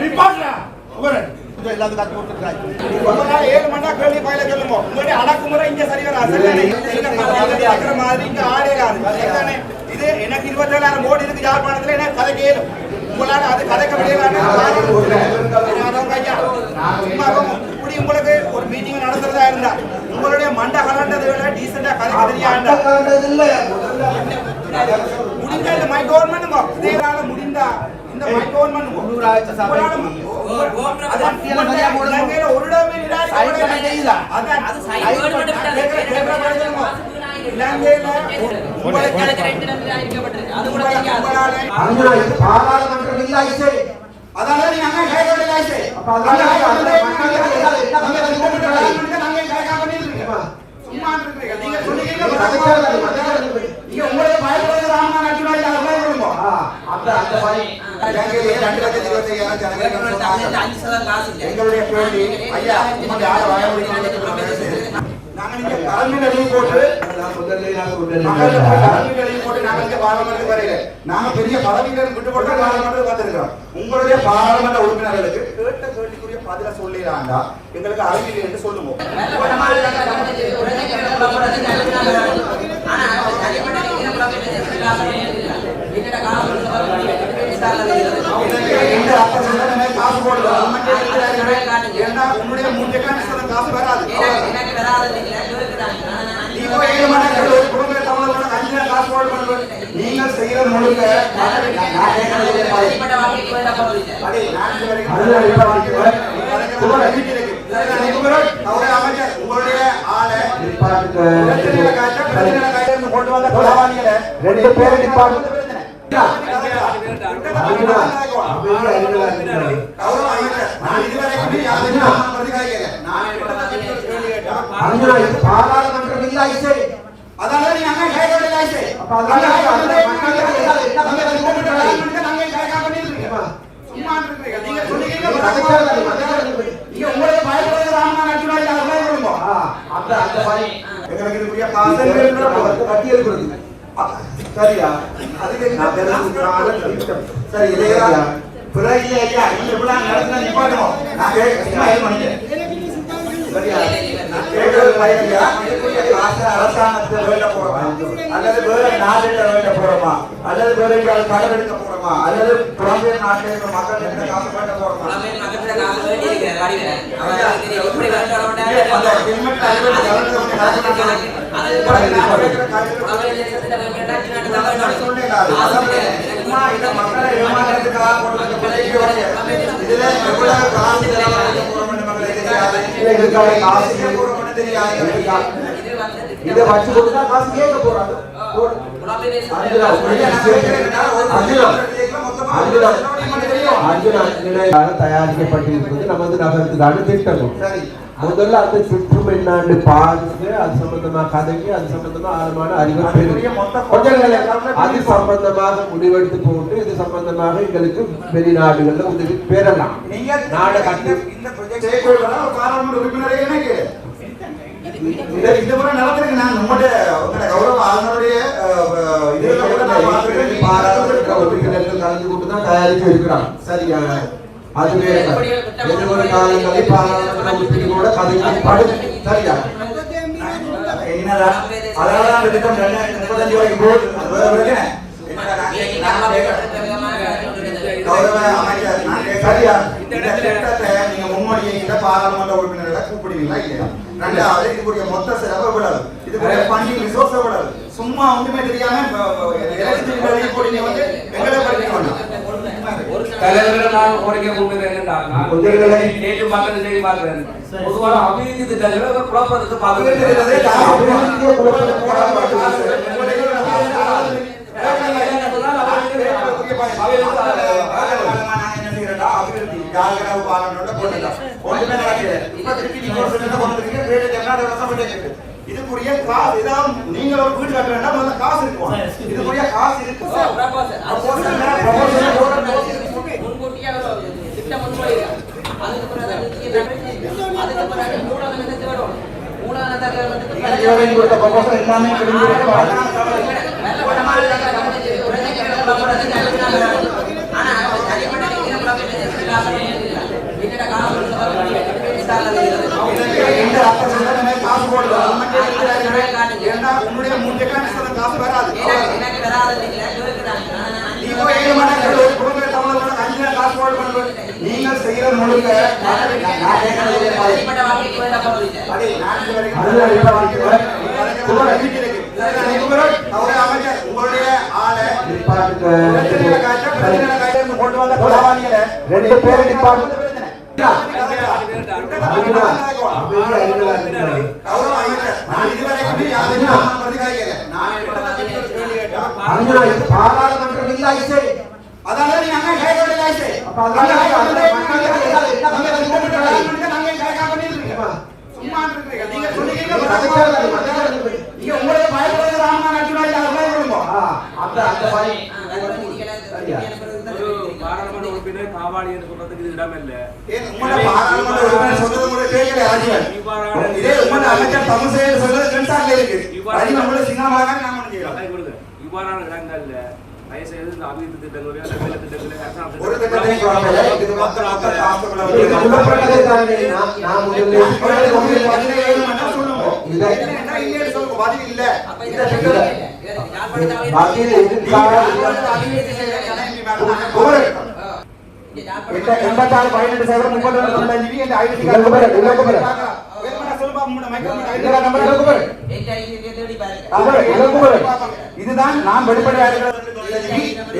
இது எல்லாத்துக்கும் கத்து கொடுத்துருக்காங்க. ஏழு மணி நேரம் கேள்வி பயில சொல்லுங்க உங்களுடைய அடக்குமுறை இங்க சரி வராது சரிதானே? நீங்க பத்தாவது இருக்கிற மாதிரி இங்க ஆடே இராது. சரிதானே? இது எனக்கு இருபத்தேழாயிரம் கோடி இருக்கு யாழ்ப்பாணத்துல எனக்கு கதைக்கு உங்களால அது கதைக்க முடியலான்னு இப்படி உங்களுக்கு ஒரு மீட்டிங் நடத்துறதா இருந்தா. உங்களுடைய மண்ட கலண்டதை விட டீசெண்டா கதைக்க தெரியாண்டா முடிஞ்ச மை கவர்மெண்ட் முடிந்தா. பாராளுமன்றம் நீங்க அங்க அப்ப அதனால. நாங்க பண்ணிருக்கீங்க சும்மா இருக்கீங்க நீங்க அது மதச்சார்பு, மதச்சார்பு. நீங்க உங்களுக்கு பயப்படுறது ராமநாத அர்ஜுனாஜி அப்ளை பண்ணுங்க ஆ, அந்த அந்த மாதிரி இலங்கையிலே ரெண்டு லட்சத்தி இருபத்தி ஐயாயிரம் ஜனங்கள் தமிழ்நாட்டுல சொன்னாங்க. அஞ்சு சதவீதம் காசு இல்லை. எங்களுடைய கேள்வி ஐயா யார வாய முடியும் நாங்க நீங்க கல்வி எழுதி போட்டு நான் முதல்ல நான் மக்களுக்கு போய் சொன்னேன் கல்வி எழுதி போட்டு நாங்க இங்க பாராளுமன்றத்துக்கு வரையில நாங்க பெரிய பதவிகள் விட்டு போட்டு பாராளுமன்றத்துக்கு வந்திருக்கிறோம் உங்களுடைய பாராளுமன்ற உறுப்பினர்களுக்கு கேட்ட கேள்விக்குரிய பதில சொல்லிடாண்டா எங்களுக்கு அறிவியல் என்று சொல்லுங்க வெள்ளப்பட்ட மாநிலத்துல தமிழ் தெரியும். உடனே புலப்படுறது கல்வினால. ஆனா, அது தனிப்பட்ட நீங்க புலப்படுறது காசு இல்லை. வீட்டோட காசு கொடுத்து வரக்கூடிய பேசாத இருக்கிறது. இந்த அப்ப சொன்ன காசு போடுறது உண்மைக்கே இருக்கிறார்கள். ஏன்னா உன்னுடைய மூன்று காசு காசு வராது எனக்கு எனக்கு வராதது இல்லை. இருக்கிறாங்க. ஆனா, நான் நீங்க போய் ஏழு மணி நேரம் ஒரு குடும்ப தமிழர்களோட அஞ்சு நேரம் காசு போட பண்ணுவது செய்யறது முழுக்க நான் கேட்கறது இல்லை. தனிப்பட்ட வாழ்க்கைக்கு வேண்ட போறதில்லை. அதே நான் இது வரைக்கும் அதுதான் இப்ப வாழ்க்கை. உங்களுடைய வீட்டில் இருக்கு. உங்களுடைய அவருடைய அமைச்சர் உங்களுடைய ஆளை டிபார்ட்மெண்ட் பிரச்சனைகளை காட்ட பிரச்சனைகளை காட்ட இருந்து கொண்டு வந்த கொலவாளிகளை ரெண்டு பேரும் டிபார்ட்மெண்ட் கௌரவ அமைச்சர் நான் இதுவரைக்கும் யாரையும் நான் பிரதிகாரிக்கல. நான் இப்ப கேள்வி கேட்டா அண்ணா இது பாராளுமன்றம் இல்ல ஐசே அதனால நீங்க அங்க கையோட லாய்ஸே அப்ப அதனால அந்த மக்களுக்கு எல்லாம் என்ன பண்ணி அது கூப்பிட்டுறாங்க. நாங்க கைகா பண்ணிருக்கீங்க சும்மா இருக்கீங்க நீங்க சொன்னீங்க அது மதச்சார்பு, மதச்சார்பு. நீங்க உங்களுக்கு பயப்படுறது ராமநாத அர்ஜுனாஜி அப்ளை பண்ணுங்க ஆ, அந்த அந்த மாதிரி எங்களுக்கு இதுக்குரிய காசு சரியா அதுக்கு நான் பெருசுக்கு சரி இதே பிறகு ஐயா இந்த விழா நடத்தின நிப்பாட்டணும் நான் சும்மா இது பண்ணிட்டேன் சரியா நான் கேட்கறது பையன்யா காசு வேண்ட போறோமா அல்லது வேற வேண்ட போறோமா அல்லது வேற கடன் எடுக்க போறோமா அல்லது நாட்டில் இருக்கிற மக்கள் காசு போறோமா ஹெல்மெட் இது வச்சு கொடுத்தா காசு கேட்க போறாங்க தயாரிக்கப்பட்டிருப்பது நமது நகரத்துக்கான திட்டமும். முதல்ல அந்த திட்டம் என்னான்னு பாருங்க. அது சம்பந்தமா கதைக்கு அது சம்பந்தமா ஆழமான அறிவு. அது சம்பந்தமாக முடிவெடுத்து போட்டு இது சம்பந்தமாக எங்களுக்கு வெளிநாடுகள்ல உதவி பெறலாம். நாட கட்டு இந்த முறை நடந்திருக்கு. நான் உங்களுடைய கௌரவ ஆளுநருடைய. பாராளுமன்ற உறுப்பினர்கள் கலந்து கொண்டு தான் தயாரித்து இருக்கிறாங்க. சரியா அது வேற. எதிர்வர காலங்களில் பாராளுமன்ற உறுப்பினர்களோட கதைக்கு படும் சரியா? என்னடா? அதாவது அந்த திட்டம் ரெண்டாயிரத்தி முப்பத்தஞ்சு வரைக்கும் போகுது. அது வேற பிரச்சனை. கௌரவ அமைச்சர் சரியா? இந்த திட்டத்தை நீங்க முன்மொழியீங்க பாராளுமன்ற உறுப்பினர்களை கூப்பிடுவீங்களா இல்லையா? ரெண்டாவது இதுக்குரிய மொத்த செலவு எவ்வளவு? இதுக்குரிய ஃபண்டிங் ரிசோர்ஸ் எவ்வளவு? சும்மா ஒண்ணுமே தெரியாம எலக்ட்ரிசிட்டி பில் போட்டு நீங்க வந்து எங்களை படிக்க வேண்டாம். தலைவர்கள் நான் என்னன்னா, நான் முதல்களை நேற்று பார்க்கறது செய்தி பார்க்கிறேன். பொதுவான அபிவிருத்தி திட்டங்களை ஒரு பார்க்கிறது. இதுக்குரிய காசு இதான். நீங்க ஒரு வீடு கட்ட வேண்டாம் காசு இருக்கும். இதுக்குரிய காசு இருக்கு. எல்லாமே கிடைக்கிறது வெள்ளப்பட்ட மாநிலத்துல தமிழ் தெரியும். உடனே புலப்படுறது கல்வினால. ஆனா, அது தனிப்பட்ட நீங்க புலம்பெயர் தேசத்துல காசு வேண்டி ஸ்டார்ல வருகிறது இந்த ரத்த சோதனை காசு போடுறது உண்மைக்கே இருக்கிறார்கள். ஏன்னா உன்னுடைய மூஞ்சிக்கெல்லாம் நிச்சயம் காசு வராது எனக்கு எனக்கு வராது இல்ல இருக்கிறாங்க நீ போய் ஏழு மணி நேரம் ஒரு குடும்ப தமிழர்களோட அஞ்சு நேரம் காசு போட பண்ணுறது நீங்கள் செய்யற முழுக்க நான் கேட்கறது இல்லை. தனிப்பட்ட வாழ்க்கைக்கு வேண்டாம் போறதில்லை அடே, நான் இது வரைக்கும் அதுதான் இப்ப வாங்கிக்கிறேன். குமரன் நம்பிக்கை இருக்கு. குமரன், அவரே அமைச்சர், உங்களுடைய ஆளை நிப்பாட்டுங்க. பிரச்சனைகளை காய்ச்ச, பிரச்சனைகளை காய்ச்ச கொண்டு வந்த கொலவாளிகளை ரெண்டு பேரும் நிப்பாட்டு. பிரச்சனை. கௌரவ அமைச்சர், நான் இதுவரைக்கும் யாரையும் நான் பிரதிகாரிக்கல. நான் இப்பதான் ஒரு கேள்வி கேட்டேன். அர்ஜுனா, இது பாராளுமன்றம் இல்ல ஐசே. அதாவது நீங்க அங்கே கைது விடல ஆயிடுச்சு. அப்ப அதனால அங்கே அந்த கைது மக்கள் விடல. எல்லாம் என்ன அங்கே பண்ணி கைது விடல. கொண்டிருக்கிறார்கள்? நாங்க இங்க கைது பண்ணிருக்கீங்க. சும்மா இருக்கிறீங்க. நீங்க சொன்னீங்க, நீங்க மதிக்காத, மதிக்காத. நீங்க உங்களுக்கு பயப்படுறது ராமநாதன் அர்ஜுனா இல்ல, அதுதான் விடுங்க. ஆ, அந்த அந்த மாதிரி ஒரு பாராளுமன்ற சொல்றதுக்கு இது இடம் இல்ல. பாராளுமன்ற உறுப்பினர் சொல்றது உங்களுக்கு கேட்கல, ராஜீவன். இதே உங்களோட அமைச்சர் சொல்றது இருக்கு. ராஜீவன் நாங்க கொடுங்க. இவ்வாறான இடங்கள்ல மணி எண்பத்தாறு, பதினெட்டு சைபர் முப்பத்தி என்ற ஐடி. வேணுமென்னா சொல்லுப்பா, உங்களோட மைக்ரோஃபோன் ஐடி இல்ல நம்பர் குமரன், குமரன். குமரன், இல்ல குமரன். இதுதான் நான் வெளிப்படையாக.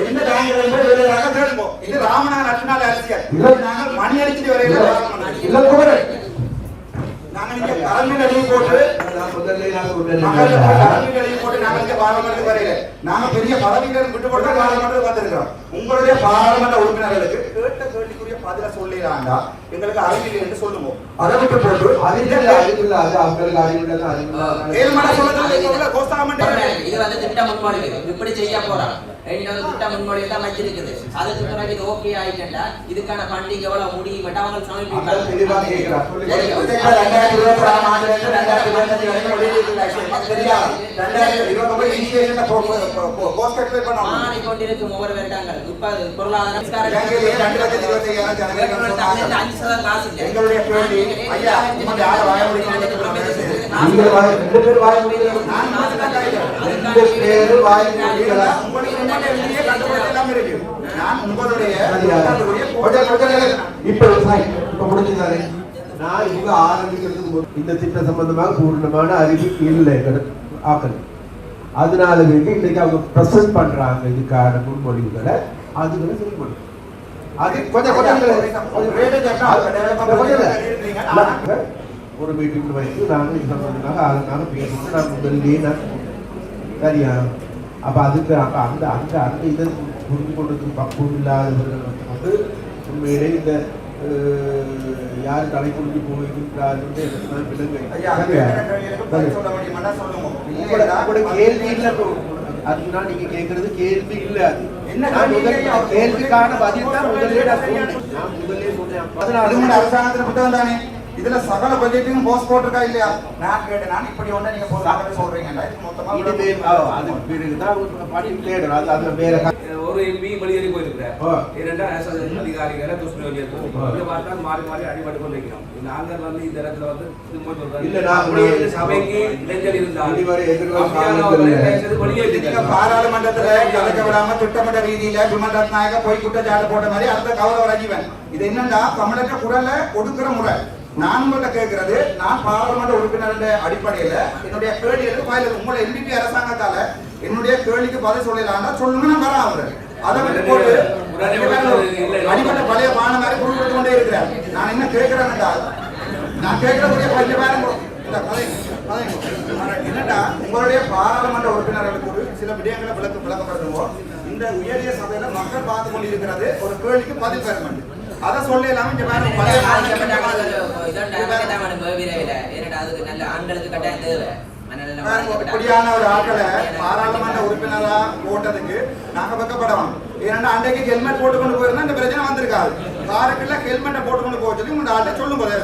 எந்த பேங்க்ல இருந்து வெளியாக தேடுவோம். இது ராமநாதன் அர்ச்சனால அரசியல். நாங்கள் மணி அடிச்சுட்டு வரையில. இல்ல குமரன். நாங்கள் இங்க கரண்ட் எழுதி போட்டு நாங்கள் பெரிய பதவிகள் விட்டு கொடுத்து பாராளுமன்றத்துக்கு வந்திருக்கிறோம் உங்களுடைய பாராளுமன்ற உறுப்பினர்களுக்கு கேட்ட பதில சொல்லிடாண்டா எங்களுக்கு அறிவில்லை என்று சொல்லுவோம். அதை விட்டு போட்டு. அது அவங்களுக்கு இது வந்து இப்படி செய்ய போறான் ரெண்டு வந்து திட்ட முன்மொழிவு தான் வச்சிருக்குது. அதுக்கு பிறகு இது ஓகே ஆயிட்டா இதுக்கான ஃபண்டிங் எவ்வளவு முடியும்? அவங்க அப்ளை பண்ணணும் மாறிக்கொண்டிருக்கும் ஒவ்வொரு வருடங்கள். இப்ப அது இப்ப சாய், இப்ப முடிஞ்சுதானே? நான் இவங்க ஆரம்பிக்கிறதுக்கு முன் இந்த திட்டம் சம்பந்தமாக பூர்ணமான அறிவு இல்லை. ஆக்கள் அதனால வேண்டி இன்னைக்கு அவங்க ப்ரெசென்ட் பண்றாங்க. இதுக்கான முன்மொழிவுகளை. அதுகளை செயல்படும் அது கொஞ்சம் கொஞ்சம் ஒரு மீட்டிங் வைத்து நாங்கள் இது சம்பந்தமாக அதனால பேசணும் நான் முதல்லயே நான் சரியா? அப்ப அதுக்கு அப்ப அந்த அந்த அந்த இதை புரிந்து கொண்டதுக்கு பக்குவம் இல்லாதவர்கள் வந்து உண்மையிலே இந்த யார் தலை குடிஞ்சு போயிருக்கிறார்கள் எனக்கு உங்களோட உங்களோட கேள்வி இல்ல. அதுனா நீங்க கேக்குறது கேள்வி இல்ல? கேள்விக்கான பதில் தான் முதல்ல நான் முதல்ல சொன்னேன் அதனால அரசாங்கத்துல புத்தகம் தானே இதுல சகல பட்ஜெட்டையும் போஸ்ட் போட்டிருக்கா இல்லையா நான் கேட்டேன் நான் இப்படி ஒண்ணு நீங்க போட்டு சொல்றீங்க இது மொத்தமா இனிமேல் ஆ, அது பிறகுதான் ஒரு படி தேடணும் அது அது வேற. ஒரு எம்பி வெளியேறி போயிருக்கிறார் ஆ. இரண்டா அதிகாரிகளை ஆ. இதை பார்த்தா மாறி மாறி அடிபட்டு கொண்டிருக்கிறோம் நாங்கள் வந்து இந்த இடத்துல வந்து. இல்ல, நான் சபைக்கு இளைஞர் இருந்தால். பாராளுமன்றத்துல கலக்க விடாம திட்டமிட்ட ரீதியில விமல் ரத்நாயக போய் குற்றச்சாட்டு போட்ட மாதிரி அடுத்த கௌரவ ரஜீவன் இது என்னன்னா தமிழக குரலை ஒடுக்குற முறை நான் உங்கள்ட்ட கேட்கிறது நான் பாராளுமன்ற உறுப்பினர் அடிப்படையில என்னுடைய கேள்விகளுக்கு பதில் உங்களோட எம்பிபி அரசாங்கத்தால என்னுடைய கேள்விக்கு பதில் சொல்லலாம்னா சொல்லுங்க நான் வரேன் அவரு. அதை விட்டு போட்டு அடிப்பட்ட பழைய பானை மாதிரி குறிப்பிட்டு கொண்டே இருக்கிறேன். நான் என்ன கேட்கிறேன் நான் கேட்கக்கூடிய கொஞ்சம் பேரும் என்னடா உங்களுடைய பாராளுமன்ற உறுப்பினர்களுக்கு ஒரு சில விடயங்களை விளக்க விளக்கப்படுத்துவோம் இந்த உயரிய சபையில மக்கள் பார்த்து கொண்டிருக்கிறது ஒரு கேள்விக்கு பதில் பெற வேண்டும். அதை சொல்லலாம் பானை அதுக்கு நல்ல ஆண்களுக்கு கட்டாயம் தேவை பாருங்க, இப்படியான ஒரு ஆட்களை பாராளுமன்ற உறுப்பினரா போட்டதுக்கு நாங்க வெக்கப்படணும் ஏன்னா அன்றைக்கு ஹெல்மெட் போட்டு கொண்டு போயிருந்தா இந்த பிரச்சனை வந்திருக்காது காருக்குள்ள ஹெல்மெட்டை போட்டு கொண்டு போக சொல்லி உங்க ஆட்டை சொல்லும் போதே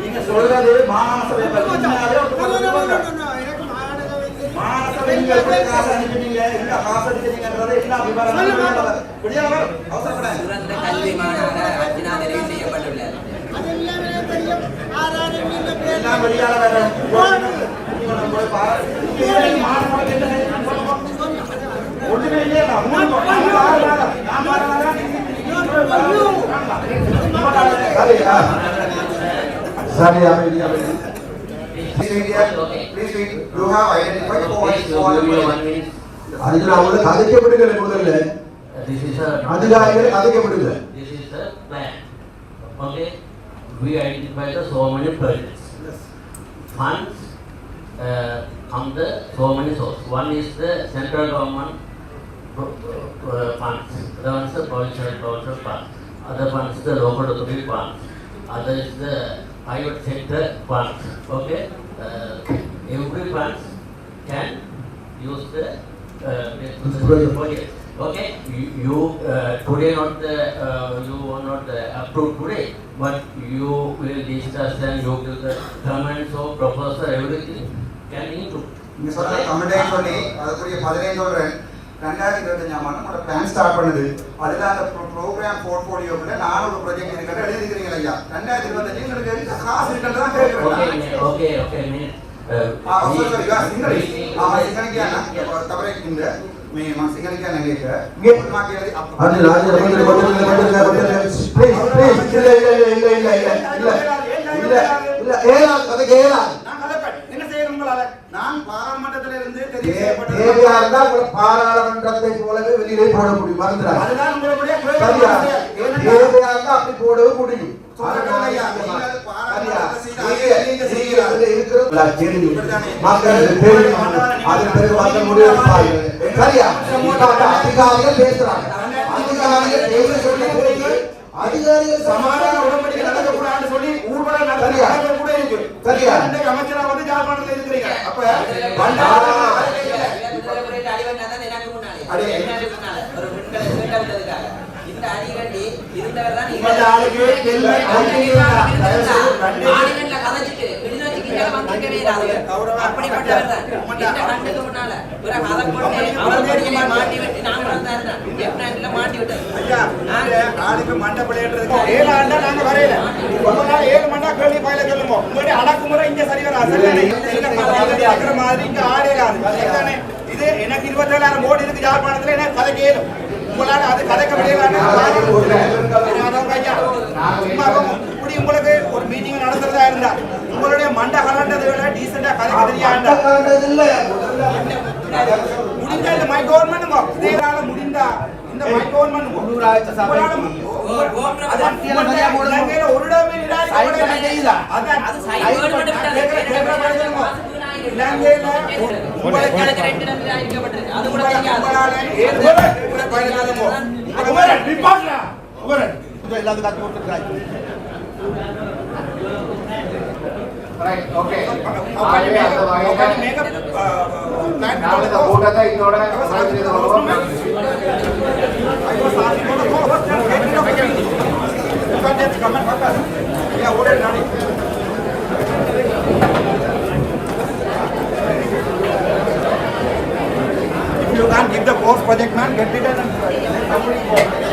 நீங்க சொல்றது மாகாண சபை நீங்கள் எப்படி காசு அனுப்பிட்டீங்க என்ன காசு அனுப்பிட்டீங்கன்றது என்ன விவரம் வெளியே வரும் அவசரப்படாது சிறந்த கல்வி மாணவராக அர்ஜுனா தெரிவு செய்யப்பட்டுள்ளார் எல்லாம் வெளியால வேற ஒன்றுமே இல்லையே சரியா நான் உங்களை கதைக்கப்படுகிற முதல்ல This is a. அதிகாரிகள் கதைக்கப்படுகிற This is the plan. Okay, we identify the so many projects. Funds uh, from the so many sources. One is the central government uh, funds. Other one is the provincial provincial funds. Other one is the local authority funds. Other is the private sector funds. Okay, uh, every funds can use the uh, this Project. project. Okay, you, you uh, today not the uh, you are not uh, approved today, but you will discuss and you give the comments of proposal everything can include. நீங்க சொன்ன கமெண்டே சொல்லி அதுக்குரிய பதினைந்து சொல்றேன் ரெண்டாயிரத்தி இருபத்தஞ்சாம் ஆண்டு உங்களோட பிளான் ஸ்டார்ட் பண்ணுது. அதுல அந்த ப்ரோக்ராம் போர்ட்போலியோக்குள்ள நானூறு ப்ராஜெக்ட் இருக்கிற எழுதிக்கிறீங்க ஐயா. ரெண்டாயிரத்தி இருபத்தஞ்சு உங்களுக்கு எங்க காசு இருக்கிறதா Okay, கேட்கிறேன் ma- okay, okay, தேவையா இருந்தால் கூட பாராளுமன்றத்தை போலவே வெளியிலே போட முடியும். தேவையா இருந்தா அப்படி போடவே முடியும். அதிகாரிகள் பேசுறாங்க. அதிகாரிகள் சமாதான உடன்படிக்கை நாளைக்கு தெல்ல அடக்குமுறை இங்க சரி வர? அசல் மாதிரி இங்க ஆடே இது எனக்கு இருபத்தேழாயிரம் கோடி இருக்கு யாழ்ப்பாணத்துல எனக்கு கதை கேளும் உங்களால அது கதைக்க முடியலான்னு இப்படி உங்களுக்கு ஒரு மீட்டிங் நடத்துறதா இருந்தா உங்களுடைய மண்டை கலண்டதை விட டீசெண்டா கதைக்க தெரியாண்டா முடிந்த இந்த மை கவர்மெண்ட் இதேனால முடிந்தா இந்த மை கவர்மெண்ட் ஒரு இடமே? அதான். எல்லாத்துக்கும் கத்து கொடுத்துருக்காங்க ஓட நாளைக்கு you can't give the course project man, get it of